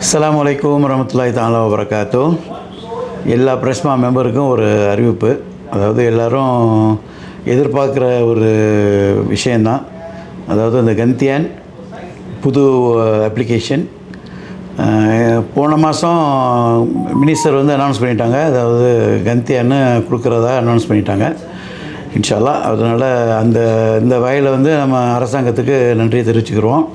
அஸ்லாம் வலைக்கம் வரமத்துல்லாய் தாலா வரகாத்தோ எல்லா பிரஸ்மா மெம்பருக்கும் ஒரு அறிவிப்பு. அதாவது எல்லோரும் எதிர்பார்க்குற ஒரு விஷயந்தான். அதாவது அந்த கந்தியான் புது அப்ளிகேஷன் போன மாதம் மினிஸ்டர் வந்து அனௌன்ஸ் பண்ணிட்டாங்க. அதாவது கந்தியான்னு கொடுக்குறதா அனௌன்ஸ் பண்ணிட்டாங்க. இன்ஷால்லா அதனால் அந்த இந்த வகையில் வந்து நம்ம அரசாங்கத்துக்கு நன்றியை தெரிவிச்சுக்கிறோம்.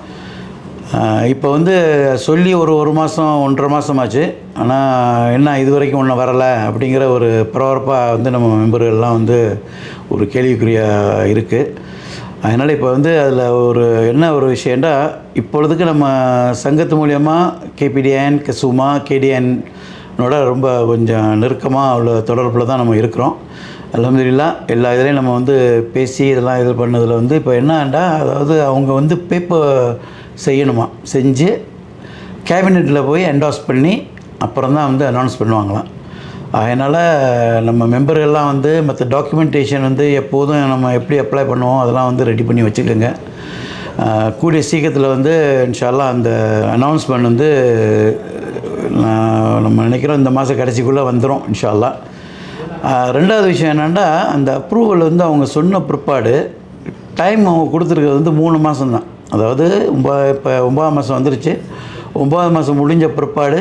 இப்போ வந்து சொல்லி ஒரு ஒரு மாதம் ஒன்றரை மாதம் ஆச்சு ஆனால் என்ன இது வரைக்கும் ஒன்றும் வரலை அப்படிங்கிற ஒரு பரபரப்பாக வந்து நம்ம மெம்பர்கள்லாம் வந்து ஒரு கேள்விக்குறியாக இருக்குது அதனால் இப்போ வந்து அதில் ஒரு என்ன ஒரு விஷயம்டா இப்பொழுதுக்கு நம்ம சங்கத்து மூலியமாக கேபிடிஎன் கசுமா கேடிஎன்னோட ரொம்ப கொஞ்சம் நெருக்கமாக உள்ள தொடர்பில் தான் நம்ம இருக்கிறோம். அலமதுல்லா எல்லா இதுலேயும் நம்ம வந்து பேசி இதெல்லாம் இது பண்ணதில் வந்து இப்போ என்னண்டா அதாவது அவங்க வந்து பேப்பர் செய்யணுமா? செஞ்சு கேபினெட்டில் போய் என்டாஸ் பண்ணி அப்புறம் தான் வந்து அனௌன்ஸ் பண்ணுவாங்களாம். அதனால் நம்ம மெம்பர்கள்லாம் வந்து மற்ற டாக்குமெண்டேஷன் வந்து எப்போதும் நம்ம எப்படி அப்ளை பண்ணுவோம் அதெல்லாம் வந்து ரெடி பண்ணி வச்சுக்கோங்க. கூடிய சீக்கிரத்தில் வந்து இன்ஷால்லாம் அந்த அனௌன்ஸ்மெண்ட் வந்து நான் நம்ம நினைக்கிறோம் இந்த மாதம் கடைசிக்குள்ளே வந்துடும் இன்ஷால்லா ரெண்டாவது விஷயம் என்னென்னா அந்த அப்ரூவல் வந்து அவங்க சொன்ன பிற்பாடு டைம் அவங்க கொடுத்துருக்கிறது வந்து மூணு மாதம் தான் அதாவது ஒம்பா இப்போ ஒம்பதாம் மாதம் வந்துருச்சு. ஒம்பதாம் மாதம் முடிஞ்ச பிற்பாடு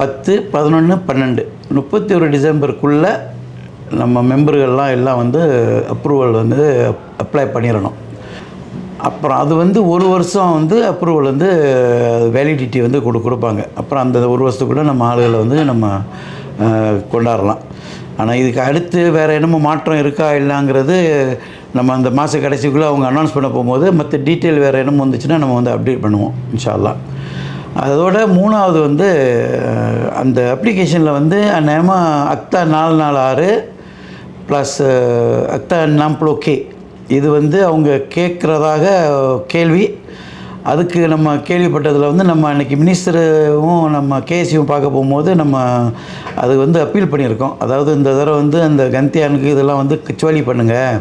பத்து பதினொன்று பன்னெண்டு. முப்பத்தி ஒரு டிசம்பருக்குள்ளே நம்ம மெம்பர்கள்லாம் எல்லாம் வந்து அப்ரூவல் வந்து அப்ளை பண்ணிடணும் அப்புறம் அது வந்து ஒரு வருஷம் வந்து அப்ரூவல் வந்து வேலிடிட்டி வந்து கொடு கொடுப்பாங்க. அப்புறம் அந்த ஒரு வருஷத்துக்குள்ளே நம்ம ஆளுகளை வந்து நம்ம கொண்டாடலாம் ஆனால் இதுக்கு அடுத்து வேறு என்னமோ மாற்றம் இருக்கா இல்லைங்கிறது நம்ம அந்த மாத கடைசிக்குள்ளே அவங்க அனௌன்ஸ் பண்ண போகும்போது மற்ற டீட்டெயில் வேறு என்னமோ வந்துச்சுன்னா நம்ம வந்து அப்டேட் பண்ணுவோம் இன்ஷால்லாம் அதோட மூணாவது வந்து அந்த அப்ளிகேஷனில் வந்து நேமாக அக்தா நாலு நாலு ஆறு ப்ளஸ் அக்தா நாம்ப்ளோ கே. இது வந்து அவங்க கேட்குறதாக கேள்வி. அதுக்கு நம்ம கேள்விப்பட்டதில் வந்து நம்ம அன்றைக்கி மினிஸ்டரும் நம்ம கேசியும் பார்க்க போகும்போது நம்ம அது வந்து அப்பீல் பண்ணியிருக்கோம். அதாவது இந்த தடவை வந்து அந்த கந்தியானுக்கு இதெல்லாம் வந்து கச்சுவாலி பண்ணுங்கள்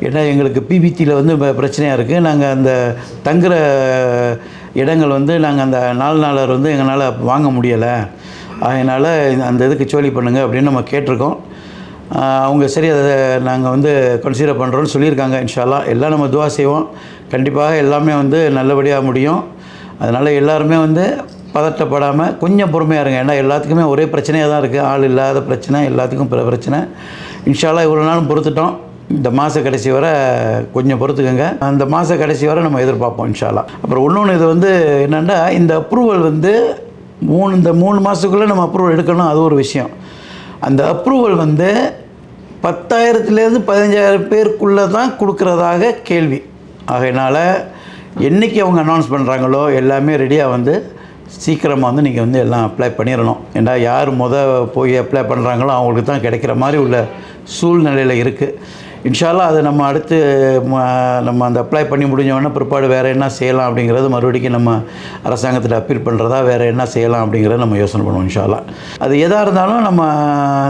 ஏன்னா எங்களுக்கு பிபிடியில் வந்து ப- பிரச்சனையாக இருக்குது நாங்கள் அந்த தங்குற இடங்கள் வந்து நாங்கள் அந்த நாலு நாளர் வந்து எங்களால் வாங்க முடியலை. அதனால் அந்த இதுக்கு சோழி பண்ணுங்கள் அப்படின்னு நம்ம கேட்டிருக்கோம். அவங்க சரி அதை நாங்கள் வந்து கன்சிடர் பண்ணுறோன்னு சொல்லியிருக்காங்க இன்ஷால்லா எல்லாம் நம்ம துவா செய்வோம். கண்டிப்பாக எல்லாமே வந்து நல்லபடியாக முடியும். அதனால் எல்லாருமே வந்து பதட்டப்படாமல் கொஞ்சம் பொறுமையாக இருங்க. ஏன்னா எல்லாத்துக்குமே ஒரே பிரச்சனையாக தான் இருக்குது ஆள் இல்லாத பிரச்சனை எல்லாத்துக்கும் பிற பிரச்சனை. இன்ஷாலாக இவ்வளோ நாளும் பொறுத்துட்டோம். இந்த மாத கடைசி வரை கொஞ்சம் பொறுத்துக்கோங்க. அந்த மாத கடைசி வரை நம்ம எதிர்பார்ப்போம் இன்ஷாலா அப்புறம் இன்னொன்று இது வந்து என்னென்னா இந்த அப்ரூவல் வந்து மூணு இந்த மூணு மாதத்துக்குள்ளே நம்ம அப்ரூவல் எடுக்கணும். அது ஒரு விஷயம். அந்த அப்ரூவல் வந்து பத்தாயிரத்துலேருந்து பதினஞ்சாயிரம் பேருக்குள்ளே தான் கொடுக்குறதாக கேள்வி. ஆகையினால் என்றைக்கு அவங்க அனௌன்ஸ் பண்ணுறாங்களோ எல்லாமே ரெடியாக வந்து சீக்கிரமாக வந்து நீங்கள் வந்து எல்லாம் அப்ளை பண்ணிடணும் ஏன்னா யார் முத போய் அப்ளை பண்ணுறாங்களோ அவங்களுக்கு தான் கிடைக்கிற மாதிரி உள்ள சூழ்நிலையில் இருக்குது இன்ஷால்லா அதை நம்ம அடுத்து நம்ம அந்த அப்ளை பண்ணி முடிஞ்சவொடனே பிற்பாடு வேறு என்ன செய்யலாம் அப்படிங்கிறது மறுபடிக்கும் நம்ம அரசாங்கத்தில் அப்பீல் பண்ணுறதா வேறு என்ன செய்யலாம் அப்படிங்கிறத நம்ம யோசனை பண்ணுவோம் இன்ஷால்லா. அது எதாக இருந்தாலும் நம்ம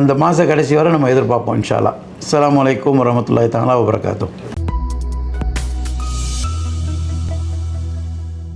இந்த மாத கடைசி வரை நம்ம எதிர்பார்ப்போம் இன்ஷால்லா. அஸ்ஸலாமு வலைக்கம் வரமத்துல்லாஹி தாங்களா வபரகாத்தும்